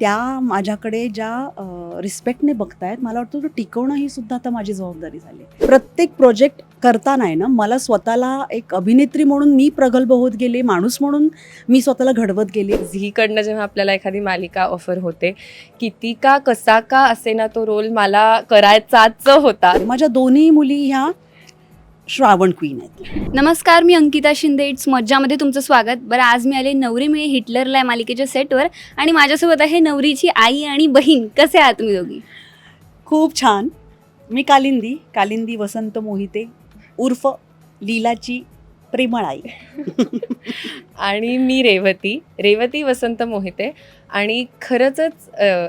त्या माझ्याकडे ज्या रिस्पेक्टने बघतायत मला वाटतं तो टिकवणं ही सुद्धा आता माझी जबाबदारी झाली. प्रत्येक प्रोजेक्ट करताना आहे ना मला स्वतःला एक अभिनेत्री म्हणून मी प्रगल्भ होत गेले माणूस म्हणून मी स्वतःला घडवत गेले झीकडनं जेव्हा आपल्याला एखादी मालिका ऑफर होते किती का कसा का असे ना तो रोल मला करायचाच होता माझ्या दोन्ही मुली ह्या श्रावण क्वीन आहेत. नमस्कार मी अंकिता शिंदे. इट्स मज्जामध्ये तुमचं स्वागत. बरं आज मी आले नवरी मिळे हिटलरला या मालिकेच्या सेटवर आणि माझ्यासोबत आहे नवरीची आई आणि बहीण. कसे आहात तुम्ही दोघी? खूप छान. मी कालिंदी कालिंदी वसंत मोहिते उर्फ लीलाची प्रेमळ आई आणि मी रेवती रेवती वसंत मोहिते आणि खरंच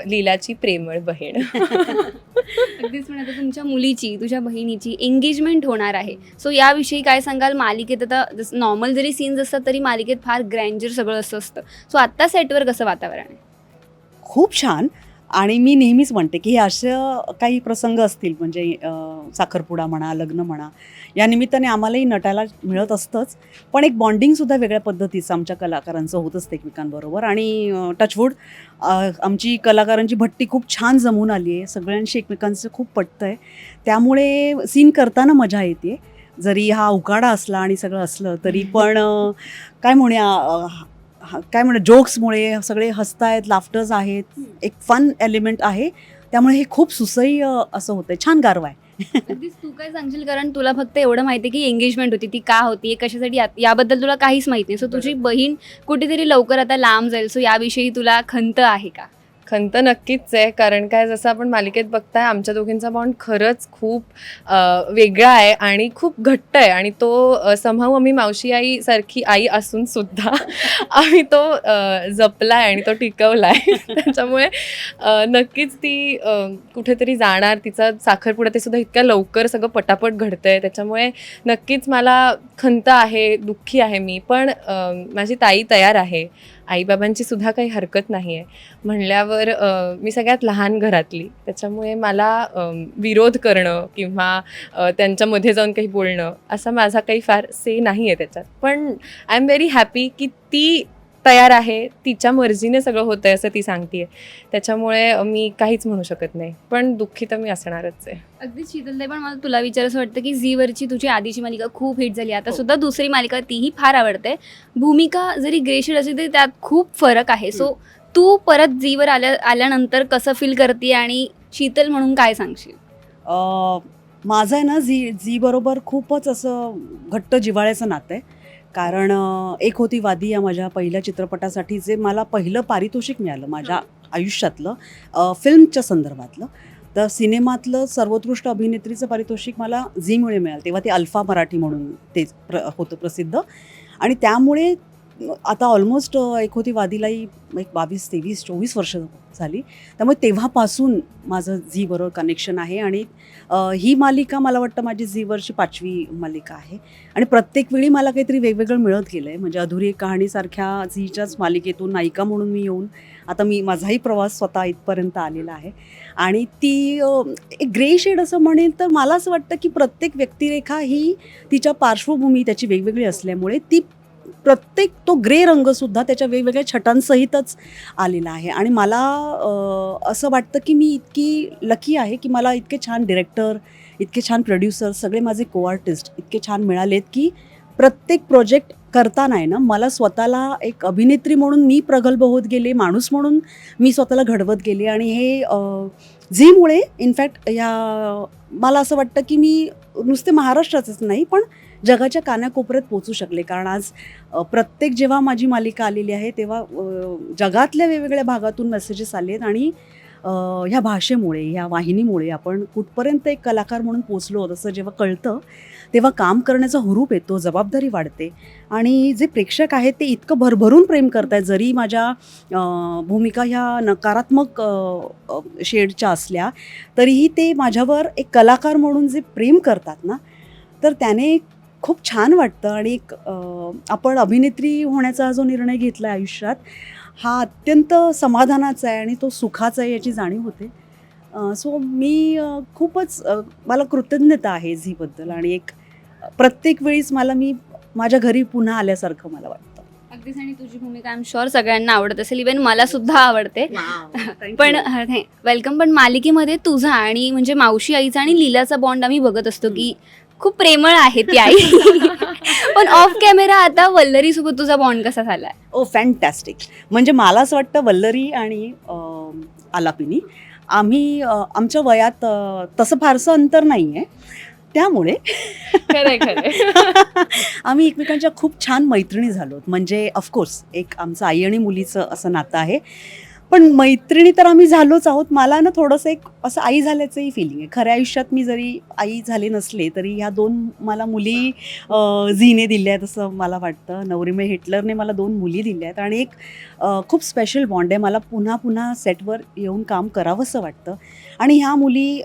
लीलाची प्रेमळ बहीण. अगदीच आता तुमच्या मुलीची तुझ्या बहिणीची एंगेजमेंट होणार आहे. सो याविषयी काय सांगाल? मालिकेत आता जसं नॉर्मल जरी सीन्स असतात तरी मालिकेत फार ग्रँजर सगळं असं असतं. सो आत्ता सेटवर कसं वातावरण आहे? खूप छान. आणि मी नेहमीच म्हणते की हे असं काही प्रसंग असतील म्हणजे साखरपुडा म्हणा लग्न म्हणा या निमित्ताने आम्हालाही नटायला मिळत असतंच. पण एक बॉन्डिंगसुद्धा वेगळ्या पद्धतीचं आमच्या कलाकारांचं होत असतं एकमेकांबरोबर. आणि टचवूड आमची कलाकारांची भट्टी खूप छान जमून आली आहे. सगळ्यांशी एकमेकांचं खूप पटतं आहे त्यामुळे सीन करताना मजा येते. जरी हा उकाडा असला आणि सगळं असलं तरी पण काय म्हणूया हा- काय म्हणू जोक्समुळे सगळे हसतायत लाफ्टर्स आहेत. एक फन एलिमेंट आहे. त्यामुळे हे खूप सुसह्य असं होतं छान गारवा आहे. अगदीच तू काय सांगशील? कारण तुला फक्त एवढं माहिती आहे की एंगेजमेंट होती ती का होती कशासाठी या- याबद्दल तुला काहीच माहिती नाही. सो तुझी बहीण कुठेतरी लवकर आता लांब जाईल. सो याविषयी तुला खंत आहे का? खंत नक्कीच आहे. कारण काय जसं आपण मालिकेत बघताय आमच्या दोघींचा बॉन्ड खरंच खूप वेगळा आहे आणि खूप घट्ट आहे. आणि तो समाव आम्ही मावशी आई सारखी आई असून सुद्धा आम्ही तो जपलाय आणि तो टिकवलाय. त्याच्यामुळे नक्कीच ती कुठेतरी जाणार. तिचा साखरपुडा ते सुद्धा इतक्या लवकर सगळं पटापट घडतंय. त्याच्यामुळे नक्कीच मला खंत आहे दुःखी आहे मी. पण माझी ताई तयार आहे. आईबाबांची सुद्धा काही हरकत नाही आहे म्हणल्यावर अ, मी सगळ्यात लहान घरातली. त्याच्यामुळे मला विरोध करणं किंवा त्यांच्यामध्ये जाऊन काही बोलणं असा माझा काही फार से नाही आहे त्याच्यात. पण आय एम व्हेरी हॅपी की ती तयार आहे तिच्या मर्जीने सगळं होतं आहे असं ती सांगते त्याच्यामुळे मी काहीच म्हणू शकत नाही. पण दुःखी तर मी असणारच आहे. अगदी शीतलताई पण मला तुला विचारायचं वाटतं की झीवरची तुझी आधीची मालिका खूप हिट झाली. आता हो. सुद्धा दुसरी मालिका तीही फार आवडते. भूमिका जरी ग्रेशेड असली तरी त्यात खूप फरक आहे. सो तू परत झीवर आल्या आल्यानंतर कसं फील करते आणि शीतल म्हणून काय सांगशील? अं, माझं आहे ना झी झी बरोबर खूपच असं घट्ट जिव्हाळ्याचं नातं आहे. कारण अं, एक होती वादी या माझ्या पहिल्या चित्रपटासाठी जे मला पहिलं पारितोषिक मिळालं माझ्या आयुष्यातलं अं, फिल्मच्या संदर्भातलं. तर सिनेमातलं सर्वोत्कृष्ट अभिनेत्रीचं पारितोषिक मला झीमुळे मिळालं. तेव्हा ते अल्फा मराठी म्हणून ते प्र होतं प्रसिद्ध. आणि त्यामुळे आता ऑलमोस्ट एक होती वादीलाही एक बावीस तेवीस चोवीस वर्ष झाली. त्यामुळे तेव्हापासून माझं झी बरोबर कनेक्शन आहे आणि ही मालिका मला वाटतं माझी झीवरची पाचवी मालिका आहे. आणि प्रत्येक वेळी मला काहीतरी वेगवेगळं मिळत गेलं आहे म्हणजे अधुरी एक कहाणीसारख्या झीच्याच मालिकेतून नायिका म्हणून मी येऊन आता मी माझाही प्रवास स्वतः इथपर्यंत आलेला आहे. आणि ती एक ग्रे शेड असं म्हणेल तर मला असं वाटतं की प्रत्येक व्यक्तिरेखा ही तिच्या पार्श्वभूमी त्याची वेगवेगळी असल्यामुळे ती प्रत्येक तो ग्रे रंगसुद्धा त्याच्या वेगवेगळ्या छटांसहितच आलेला आहे. आणि मला असं वाटतं की मी इतकी लकी आहे की मला इतके छान डिरेक्टर इतके छान प्रोड्युसर सगळे माझे को आर्टिस्ट इतके छान मिळालेत की प्रत्येक प्रोजेक्ट करताना आहे ना मला स्वतःला एक अभिनेत्री म्हणून मी प्रगल्भ होत गेले माणूस म्हणून मी स्वतःला घडवत गेले. आणि हे झीमुळे इनफॅक्ट या मला असं वाटतं की मी नुसते महाराष्ट्राचंच नाही पण जगाच्या कानाकोपऱ्यात पोचू शकले. कारण आज प्रत्येक जेव्हा माझी मालिका आलेली आहे तेव्हा जगातल्या वेगवेगळ्या भागातून मेसेजेस आले आहेत आणि ह्या भाषेमुळे ह्या वाहिनीमुळे आपण कुठपर्यंत एक कलाकार म्हणून पोचलो तसं असं जेव्हा कळतं तेव्हा काम करण्याचा हुरूप येतो जबाबदारी वाढते. आणि जे प्रेक्षक आहेत ते इतकं भरभरून प्रेम करतायत. जरी माझ्या भूमिका ह्या नकारात्मक शेडच्या असल्या तरीही ते माझ्यावर एक कलाकार म्हणून जे प्रेम करतात ना तर त्याने खूप छान वाटतं आणि एक आपण अभिनेत्री होण्याचा जो निर्णय घेतला आयुष्यात हा अत्यंत समाधानाचा आहे आणि तो सुखाचा आहे याची जाणीव होते. सो मी खूपच मला कृतज्ञता आहे झीबद्दल आणि एक प्रत्येक वेळीस मला मी माझ्या घरी पुन्हा आल्यासारखं मला वाटतं. अगदी अगदीच आणि तुझी भूमिका आय एम शुअर सगळ्यांना आवडत असेल. इवन मला सुद्धा आवडते. पण वेलकम पण मालिकेमध्ये तुझा आणि म्हणजे मावशी आईचा आणि लीलाचा बॉन्ड आम्ही बघत असतो की खूप प्रेमळ आहे ती आई. पण ऑफ कॅमेरा आता वल्लरी सोबत तुझा बॉन्ड कसा झालाय? ओ फॅन्टॅस्टिक म्हणजे मला असं वाटतं वल्लरी आणि अं, आलापिनी आम्ही अं, आमच्या वयात अं, तसं फारसं अंतर नाही आहे त्यामुळे खरंय खरंय. आम्ही एकमेकांच्या खूप छान मैत्रिणी झालो. म्हणजे ऑफकोर्स एक आमचं आई आणि मुलीचं असं नातं आहे. पण मैत्रिणी तर आम्ही झालोच आहोत. मला ना थोडंसं एक असं आई झाल्याचंही फिलिंग आहे. खऱ्या आयुष्यात मी जरी आई झाले नसले तरी ह्या दोन मला मुली झीने दिल्या आहेत असं मला वाटतं. नवरीमे हिटलरने मला दोन मुली दिल्या आहेत. आणि एक खूप स्पेशल बॉन्ड आहे. मला पुन्हा पुन्हा सेटवर येऊन काम करावंसं वाटतं. आणि ह्या मुली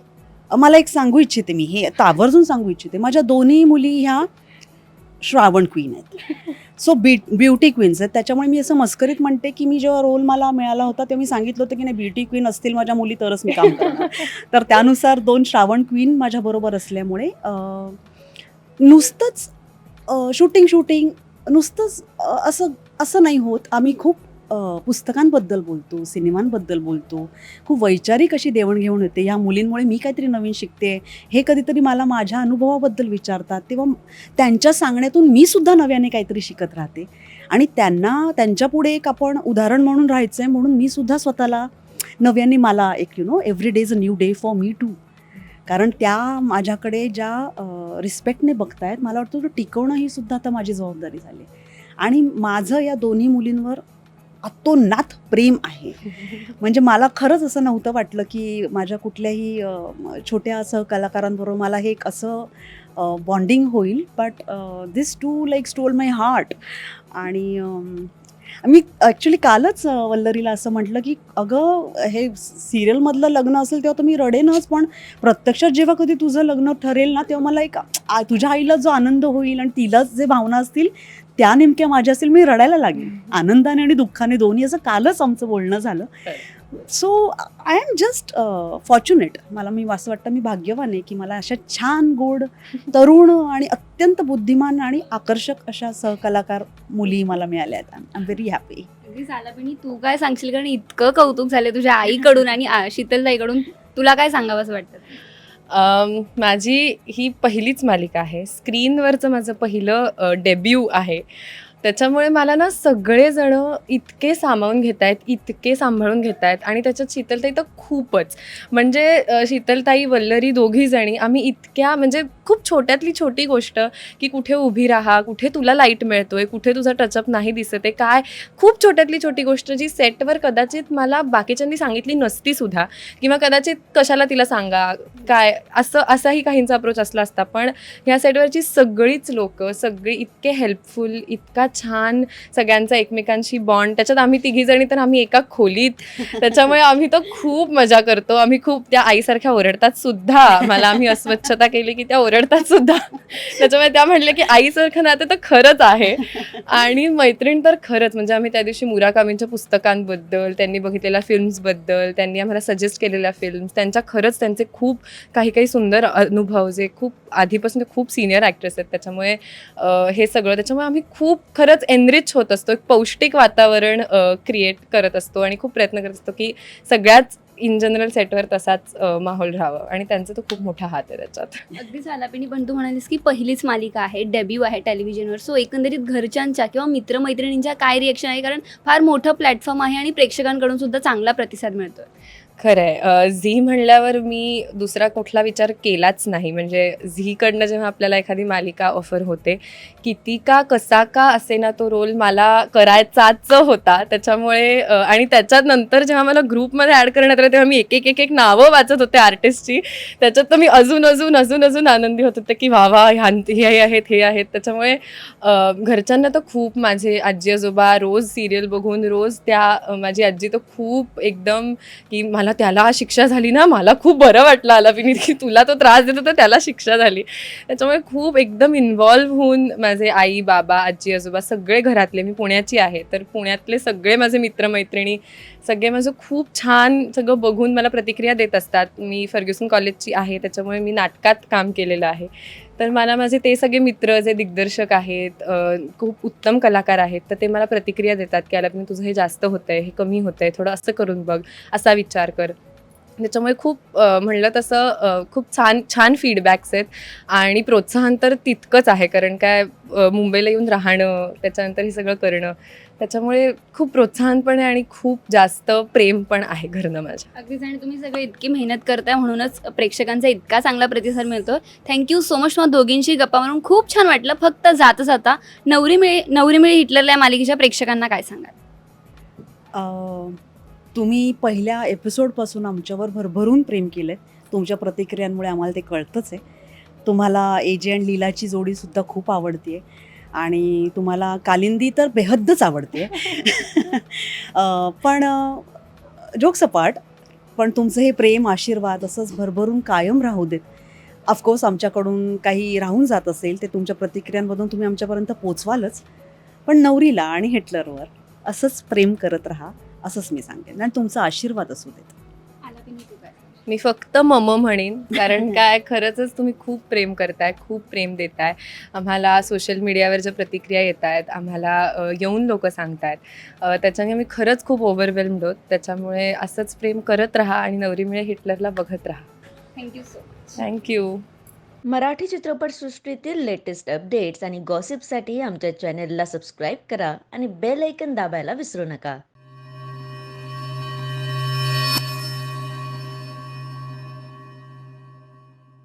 मला एक सांगू इच्छिते मी. हे आता आवर्जून सांगू इच्छिते. माझ्या दोन्ही मुली ह्या श्रावण क्वीन आहेत. सो बी ब्युटी क्वीन्स आहेत त्याच्यामुळे मी असं मस्करीत म्हणते की मी जेव्हा रोल मला मिळाला होता तेव्हा मी सांगितलं होतं की नाही ब्युटी क्वीन असतील माझ्या मुली तरच मी काम करणार. तर त्यानुसार दोन श्रावण क्वीन माझ्याबरोबर असल्यामुळे नुसतंच शूटिंग शूटिंग नुसतंच असं असं नाही होत. आम्ही खूप पुस्तकांबद्दल बोलतो सिनेमांबद्दल बोलतो. खूप वैचारिक अशी देवणघेवण होते ह्या मुलींमुळे मी काहीतरी नवीन शिकते. हे कधीतरी मला माझ्या अनुभवाबद्दल विचारतात. तेव्हा त्यांच्या सांगण्यातून मी सुद्धा नव्याने काहीतरी शिकत राहते. आणि त्यांना त्यांच्यापुढे एक आपण उदाहरण म्हणून राहायचं आहे म्हणून मी सुद्धा स्वतःला नव्याने मला एक you know every day is a new day for me too कारण त्या माझ्याकडे ज्या रिस्पेक्टने बघतायत मला वाटतं तो टिकवणं ही सुद्धा आता माझी जबाबदारी झाली. आणि माझं या दोन्ही मुलींवर अतोनात प्रेम आहे. म्हणजे मला खरंच असं नव्हतं वाटलं की माझ्या कुठल्याही छोट्या असं छोट्या सहकलाकारांबरोबर मला हे एक असं बॉन्डिंग होईल. But this two like stole my heart आणि मी ॲक्च्युली कालच वल्लरीला असं म्हटलं की अगं हे सिरियलमधलं लग्न असेल तेव्हा तर मी रडेनच पण प्रत्यक्षात जेव्हा कधी तुझं लग्न ठरेल ना तेव्हा मला एक तुझ्या आईला जो आनंद होईल आणि तिलाच जे भावना असतील त्या नेमक्या माझ्या असतील मी रडायला लागेल. आनंदाने आणि दुःखाने दोन्ही असं कालच आमचं बोलणं झालं. So I am just fortunate मला मी असं वाटतं मी भाग्यवान आहे की मला अशा छान गोड तरुण आणि अत्यंत बुद्धिमान आणि आकर्षक अशा सहकलाकार मुली मला मिळाल्या आहेत. आय एम व्हेरी हॅपी तू काय सांगशील? कारण इतकं कौतुक झालं तुझ्या आईकडून आणि शीतलताईकडून. तुला काय सांगावं असं वाटतं? माझी ही पहिलीच मालिका आहे. स्क्रीनवरचं माझं पहिलं डेब्यू आहे. त्याच्यामुळे मला ना सगळेजण इतके सामावून घेत आहेत इतके सांभाळून घेत आहेत आणि त्याच्यात शीतलताई तर खूपच. म्हणजे शीतलताई वल्लरी दोघीजणी आम्ही इतक्या म्हणजे खूप छोट्यातली छोटी गोष्ट की कुठे उभी राहा कुठे तुला लाइट मिळतोय कुठे तुझा टचअप नाही दिसत आहे काय? खूप छोट्यातली छोटी गोष्ट जी सेटवर कदाचित मला बाकीच्यांनी सांगितली नसती सुद्धा किंवा कदाचित कशाला तिला सांगा काय? असं असाही काहींचा अप्रोच असला असता. पण ह्या सेटवरची सगळीच लोक सगळी इतके हेल्पफुल इतका छान सगळ्यांचा एकमेकांशी बॉन्ड त्याच्यात आम्ही तिघीजणी तर आम्ही एका खोलीत. त्याच्यामुळे आम्ही तर खूप मजा करतो. आम्ही खूप त्या आईसारख्या ओरडतात सुद्धा. मला आम्ही अस्वच्छता केली की त्या ओरडतात सुद्धा. त्याच्यामुळे त्या म्हटल्या की आईसारखं नातं तर खरंच आहे. आणि मैत्रीण तर खरंच. म्हणजे आम्ही त्या दिवशी मुराकामींच्या पुस्तकांबद्दल त्यांनी बघितलेल्या फिल्म्सबद्दल त्यांनी आम्हाला सजेस्ट केलेल्या फिल्म्स त्यांच्या खरंच त्यांचे खूप काही काही सुंदर अनुभव जे खूप आधीपासून ते खूप सिनियर ॲक्ट्रेस आहेत. त्याच्यामुळे हे सगळं. त्याच्यामुळे आम्ही खूप खरंच एनरिच होत असतो एक पौष्टिक वातावरण क्रिएट करत असतो आणि खूप प्रयत्न करत असतो की सगळ्याच इन जनरल सेटवर तसाच माहोल राहावं आणि त्यांचा तो खूप मोठा हात आहे त्याच्यात. अगदी झाला. पण पण तू म्हणालीस की पहिलीच मालिका आहे डेब्यू आहे टेलिव्हिजनवर सो एकंदरीत घरच्यांच्या किंवा मित्रमैत्रिणींच्या काय रिएक्शन आहे? कारण फार मोठं प्लॅटफॉर्म आहे आणि प्रेक्षकांकडून सुद्धा चांगला प्रतिसाद मिळतोय. खरंय. झी म्हणल्यावर मी दुसरा कुठला विचार केलाच नाही. म्हणजे झीकडनं जेव्हा आपल्याला एखादी मालिका ऑफर होते किती का कसा का असे ना तो रोल मला करायचाच होता. त्याच्यामुळे आणि त्याच्यात नंतर जेव्हा मला ग्रुपमध्ये ॲड करण्यात आलं तेव्हा मी एक एक एक एक नावं वाचत होते आर्टिस्टची त्याच्यात तर मी अजून अजून अजून अजून आनंदी होत होते की वा वा ह्यां हे आहेत हे आहेत. त्याच्यामुळे घरच्यांना तर खूप माझे आजी आजोबा रोज सिरियल बघून रोज त्या माझी आजी तर खूप एकदम की मला त्याला शिक्षा झाली ना मला खूप बरं वाटलं आला विनीत की तुला तो त्रास देतो तर त्याला शिक्षा झाली. त्याच्यामुळे खूप एकदम इन्व्हॉल्व्ह होऊन माझे आई बाबा आजी आजोबा सगळे घरातले मी पुण्याची आहे तर पुण्यातले सगळे माझे मित्रमैत्रिणी सगळे माझं खूप छान सगळं बघून मला प्रतिक्रिया देत असतात. मी फर्ग्युसन कॉलेजची आहे त्याच्यामुळे मी नाटकात काम केलेलं आहे. तर मला माझे ते सगळे मित्र जे दिग्दर्शक आहेत खूप उत्तम कलाकार आहेत तर ते मला प्रतिक्रिया देतात की आला तुझं हे जास्त होतंय हे कमी होतंय थोडं असं करून बघ असा विचार कर. त्याच्यामुळे खूप म्हणलं तसं खूप छान छान फीडबॅक्स आहेत. आणि प्रोत्साहन तर तितकंच आहे कारण काय मुंबईला येऊन राहणं त्याच्यानंतर हे सगळं करणं त्याच्यामुळे खूप प्रोत्साहन पण आहे आणि खूप जास्त प्रेम पण आहे घरनं माझ्या. अगदीच आणि तुम्ही सगळे इतकी मेहनत करताय म्हणूनच प्रेक्षकांचा इतका चांगला प्रतिसाद मिळतो थँक्यू सो मच मला दोघींशी गप्पा मारून. खूप छान वाटलं. फक्त जाता जाता. नवरी मिळे नवरी मिळे हिटलरला या मालिकेच्या प्रेक्षकांना काय सांगाल? अ, तुम्ही पहिल्या एपिसोडपासून आमच्यावर भरभरून प्रेम केलं तुमच्या प्रतिक्रियांमुळे आम्हाला ते कळतंच आहे. तुम्हाला एजे आणि लीलाची जोडीसुद्धा खूप आवडते आणि तुम्हाला कालिंदी तर बेहद्दच आवडते पण जोक्स अपार्ट पण तुमचं हे प्रेम आशीर्वाद असंच भरभरून कायम राहू देत. ऑफकोर्स आमच्याकडून काही राहून जात असेल ते तुमच्या प्रतिक्रियांमधून तुम्ही आमच्यापर्यंत पोचवालच. पण नवरीला आणि हिटलरवर असंच प्रेम करत राहा. असंच मी सांगेन. आणि तुमचा आशीर्वाद असू देत. मी फक्त मम म्हणेन कारण काय खरंच तुम्ही खूप प्रेम करताय खूप प्रेम देताय. आम्हाला सोशल मीडियावर ज्या प्रतिक्रिया येत आहेत आम्हाला येऊन लोक सांगतायत. त्याच्याने मी खरंच खूप ओव्हरवेल्म्ड होत त्याच्यामुळे असंच प्रेम करत राहा आणि नवरी मिळे हिटलरला बघत राहा. Thank you so much thank you Marathi चित्रपटसृष्टीतील लेटेस्ट अपडेट्स आणि गॉसिपसाठी आमच्या चॅनेलला सबस्क्राईब करा आणि बेल ऐकन दाबायला विसरू नका.